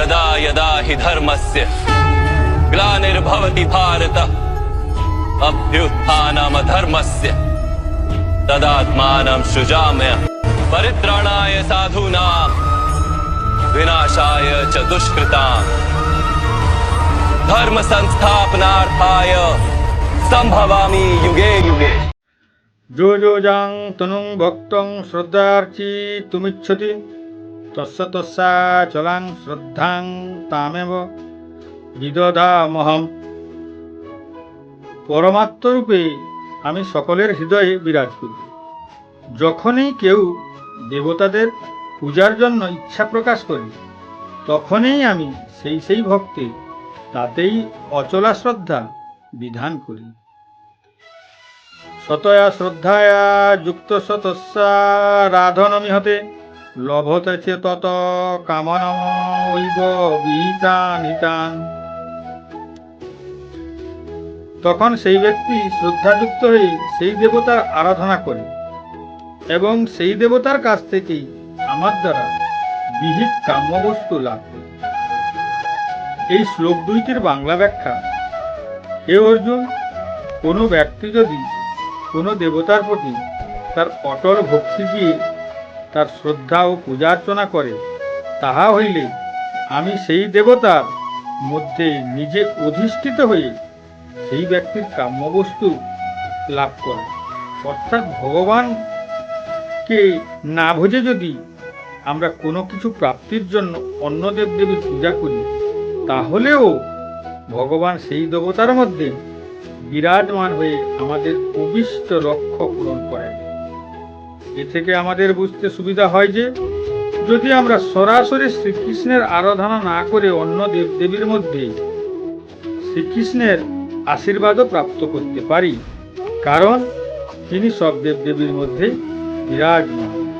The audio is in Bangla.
यदा यदा हि धर्मस्य ग्लानिर्भवति भारत अभ्युत्थानमधर्मस्य तदात्मानं सृजाम्य परित्राणाय साधूनां, विनाशाय च दुष्कृताम् धर्म संस्थापनार्थाय संभवामी युगे युगे। जो जो जां तनुं भक्तं श्रद्धार्ची तुमिच्छति। তস্য তস্যা চলাং শ্রদ্ধাং তামেব বিদধামহম। পরমাত্মরূপে আমি সকলের হৃদয়ে বিরাজ করি। যখনই কেউ দেবতাদের পূজার জন্য ইচ্ছা প্রকাশ করি, তখনই আমি সেই সেই ভক্তে তাতেই অচলা শ্রদ্ধা বিধান করি। সতয়া শ্রদ্ধায়া যুক্ত সতস্যা রাধনমিহতে লভতে তত কামনমৈব বিহিতান হিতান তখন সেই ব্যক্তি শ্রদ্ধাযুক্ত হয়ে সেই দেবতার আরাধনা করে এবং সেই দেবতার কাছ থেকেই আমার দ্বারা বিহিত কাম্যবস্তু লাভ এই শ্লোক দুইটির বাংলা ব্যাখ্যা, হে অর্জুন, কোনো ব্যক্তি যদি কোনো দেবতার প্রতি তার অটল ভক্তি দিয়ে তার শ্রদ্ধা ও পূজার্চনা করে, তাহা হইলে আমি সেই দেবতার মধ্যে নিজে অধিষ্ঠিত হয়ে সেই ব্যক্তির কাম্যবস্তু লাভ করে অর্থাৎ ভগবানকে না বুঝে যদি আমরা কোনো কিছু প্রাপ্তির জন্য অন্য দেবদেবীর পূজা করি, তাহলেও ভগবান সেই দেবতার মধ্যে বিরাজমান হয়ে আমাদের অভিষ্ট লক্ষ্য পূরণ করেন। এ থেকে আমাদের বুঝতে সুবিধা হয় যে, যদি আমরা সরাসরি শ্রীকৃষ্ণের আরাধনা না করে অন্য দেবদেবীর মধ্যে শ্রীকৃষ্ণের আশীর্বাদও প্রাপ্ত করতে পারি, কারণ তিনি সব দেবদেবীর মধ্যে বিরাজমান।